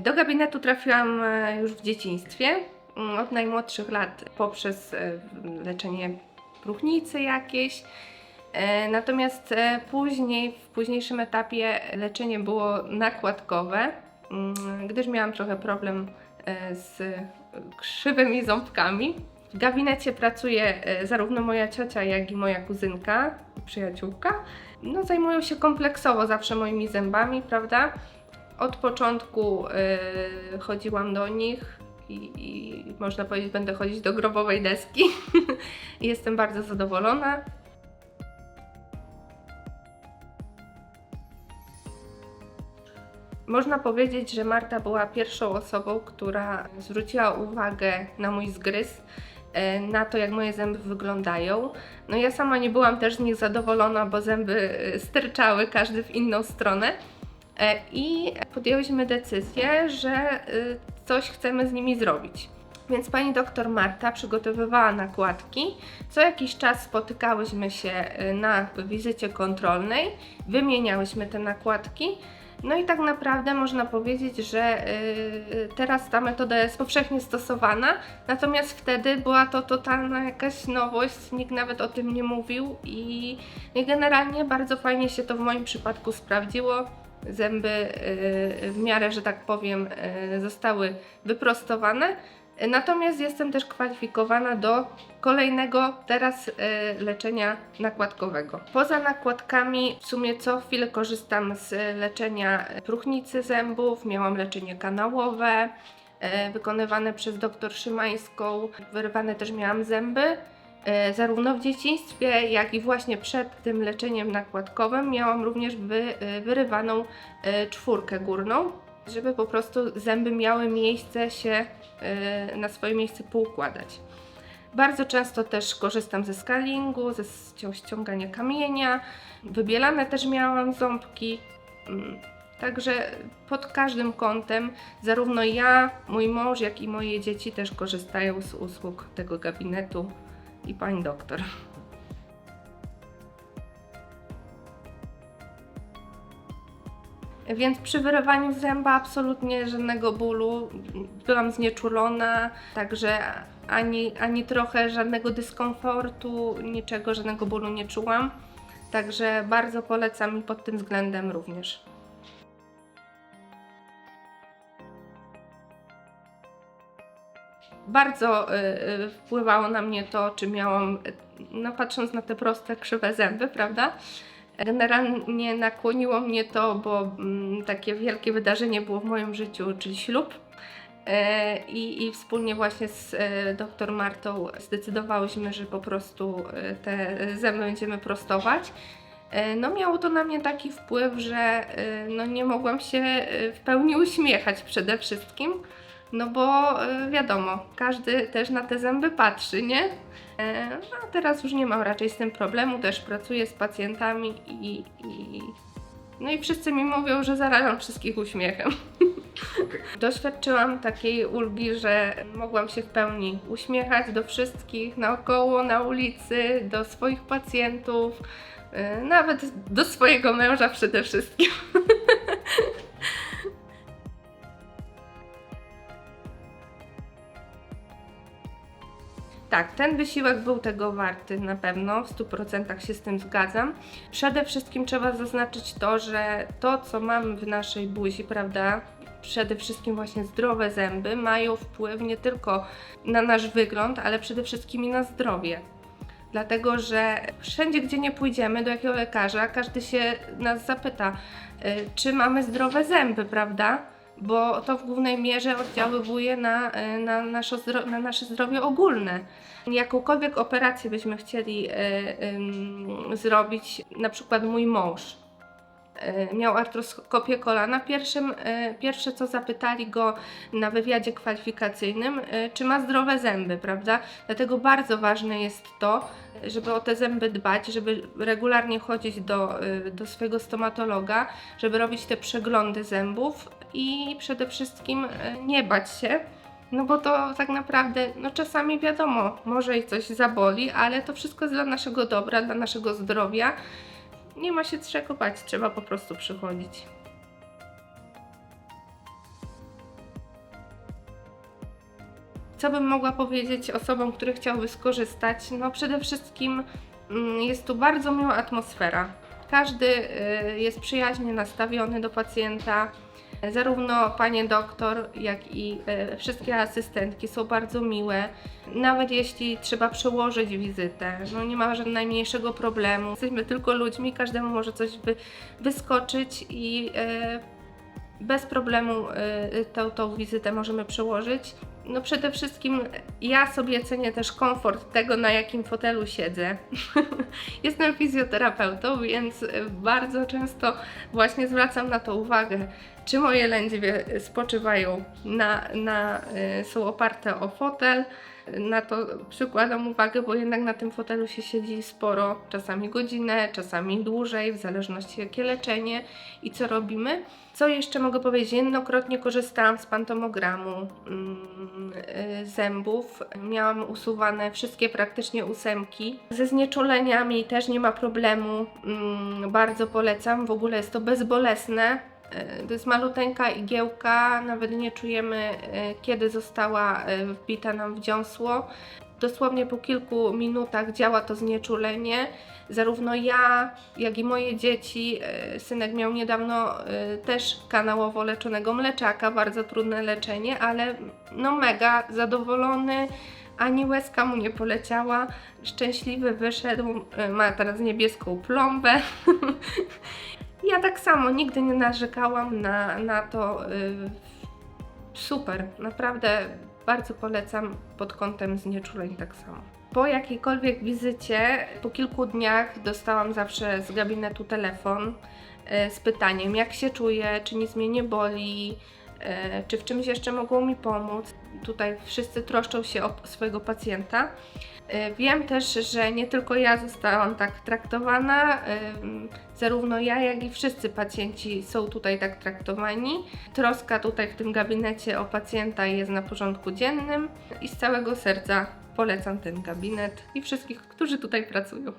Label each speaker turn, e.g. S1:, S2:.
S1: Do gabinetu trafiłam e, już w dzieciństwie, mm, od najmłodszych lat poprzez e, leczenie próchnicy jakieś. E, Natomiast później, w późniejszym etapie leczenie było nakładkowe, mm, gdyż miałam trochę problem z krzywymi ząbkami. W gabinecie pracuje zarówno moja ciocia, jak i moja kuzynka, przyjaciółka. No, zajmują się kompleksowo zawsze moimi zębami, prawda? Od początku y, chodziłam do nich i, i można powiedzieć, będę chodzić do grobowej deski. Jestem bardzo zadowolona. Można powiedzieć, że Marta była pierwszą osobą, która zwróciła uwagę na mój zgryz, e, na to, jak moje zęby wyglądają. No ja sama nie byłam też z nich zadowolona, bo zęby e, sterczały każdy w inną stronę. E, I podjęłyśmy decyzję, że y, coś chcemy z nimi zrobić. Więc pani doktor Marta przygotowywała nakładki. Co jakiś czas spotykałyśmy się y, na wizycie kontrolnej, wymieniałyśmy te nakładki. No i tak naprawdę można powiedzieć, że y, teraz ta metoda jest powszechnie stosowana, natomiast wtedy była to totalna jakaś nowość, nikt nawet o tym nie mówił i, i generalnie bardzo fajnie się to w moim przypadku sprawdziło zęby y, w miarę, że tak powiem, y, zostały wyprostowane. Natomiast jestem też kwalifikowana do kolejnego teraz y, leczenia nakładkowego. Poza nakładkami w sumie co chwilę korzystam z leczenia próchnicy zębów, miałam leczenie kanałowe wykonywane przez dr Szymańską, wyrywane też miałam zęby. E, Zarówno w dzieciństwie, jak i właśnie przed tym leczeniem nakładkowym miałam również wy, e, wyrywaną e, czwórkę górną, żeby po prostu zęby miały miejsce się na swoje miejsce poukładać. Bardzo często też korzystam ze scalingu, ze ścią- ściągania kamienia. Wybielane też miałam ząbki. Mm, Także pod każdym kątem, zarówno ja, mój mąż, jak i moje dzieci też korzystają z usług tego gabinetu i pani doktor. Więc przy wyrywaniu zęba absolutnie żadnego bólu. Byłam znieczulona, także ani, ani trochę żadnego dyskomfortu, niczego, żadnego bólu nie czułam. Także bardzo polecam i pod tym względem również. Bardzo y, y, wpływało na mnie to, czy miałam, no patrząc na te proste, krzywe zęby, prawda? Generalnie nakłoniło mnie to, bo mm, takie wielkie wydarzenie było w moim życiu, czyli ślub. E, I, I wspólnie właśnie z e, dr Martą zdecydowałyśmy, że po prostu e, te zęby będziemy prostować. No miało to na mnie taki wpływ, że no nie mogłam się w pełni uśmiechać przede wszystkim. No bo e, wiadomo, każdy też na te zęby patrzy, nie? E, No a teraz już nie mam raczej z tym problemu, też pracuję z pacjentami i, i no i wszyscy mi mówią, że zarażam wszystkich uśmiechem. Doświadczyłam takiej ulgi, że mogłam się w pełni uśmiechać do wszystkich naokoło, na ulicy, do swoich pacjentów, e, nawet do swojego męża przede wszystkim. Tak, ten wysiłek był tego warty na pewno, w 100% się z tym zgadzam. Przede wszystkim trzeba zaznaczyć to, że to, co mamy w naszej buzi, prawda, przede wszystkim właśnie zdrowe zęby, mają wpływ nie tylko na nasz wygląd, ale przede wszystkim i na zdrowie. Dlatego, że wszędzie, gdzie nie pójdziemy, do jakiego lekarza, każdy się nas zapyta, y, czy mamy zdrowe zęby, prawda? Bo to w głównej mierze oddziaływuje na, y, na, nasze, zdro- na nasze zdrowie ogólne. Jakąkolwiek operację byśmy chcieli y, ym, zrobić, na przykład mój mąż y, miał artroskopię kolana, pierwszym, y, pierwsze co zapytali go na wywiadzie kwalifikacyjnym, y, czy ma zdrowe zęby, prawda? Dlatego bardzo ważne jest to, żeby o te zęby dbać, żeby regularnie chodzić do, y, do swojego stomatologa, żeby robić te przeglądy zębów i przede wszystkim y, nie bać się, no bo to tak naprawdę, no czasami wiadomo, może i coś zaboli, ale to wszystko jest dla naszego dobra, dla naszego zdrowia. Nie ma się czego bać, trzeba po prostu przychodzić. Co bym mogła powiedzieć osobom, które chciałyby skorzystać? No przede wszystkim mm, jest tu bardzo miła atmosfera. Każdy y, jest przyjaźnie nastawiony do pacjenta. Zarówno panie doktor, jak i e, wszystkie asystentki są bardzo miłe. Nawet jeśli trzeba przełożyć wizytę, no nie ma żadnego najmniejszego problemu. Jesteśmy tylko ludźmi, każdemu może coś wy, wyskoczyć i e, bez problemu e, tą, tą wizytę możemy przełożyć. No przede wszystkim ja sobie cenię też komfort tego, na jakim fotelu siedzę. Jestem fizjoterapeutą, więc bardzo często właśnie zwracam na to uwagę, czy moje lędźwie spoczywają na, na, y, są oparte o fotel. Na to przykładam uwagę, bo jednak na tym fotelu się siedzi sporo, czasami godzinę, czasami dłużej, w zależności jakie leczenie i co robimy. Co jeszcze mogę powiedzieć? Jednokrotnie korzystałam z pantomogramu mm, zębów. Miałam usuwane wszystkie praktycznie ósemki. Ze znieczuleniami też nie ma problemu. Mm, bardzo polecam. W ogóle jest to bezbolesne. E, To jest maluteńka igiełka, nawet nie czujemy e, kiedy została wbita nam w dziąsło. Dosłownie po kilku minutach działa to znieczulenie. Zarówno ja, jak i moje dzieci, e, synek miał niedawno e, też kanałowo leczonego mleczaka, bardzo trudne leczenie, ale no mega zadowolony, ani łezka mu nie poleciała, szczęśliwy wyszedł, e, ma teraz niebieską plombę. Ja tak samo nigdy nie narzekałam na, na to. super, naprawdę bardzo polecam pod kątem znieczuleń tak samo. Po jakiejkolwiek wizycie, po kilku dniach dostałam zawsze z gabinetu telefon y, z pytaniem, jak się czuję, czy nic mnie nie boli, czy w czymś jeszcze mogą mi pomóc. Tutaj wszyscy troszczą się o swojego pacjenta. Y, Wiem też, że nie tylko ja zostałam tak traktowana, ym, zarówno ja, jak i wszyscy pacjenci są tutaj tak traktowani. Troska tutaj w tym gabinecie o pacjenta jest na porządku dziennym i z całego serca polecam ten gabinet i wszystkich, którzy tutaj pracują.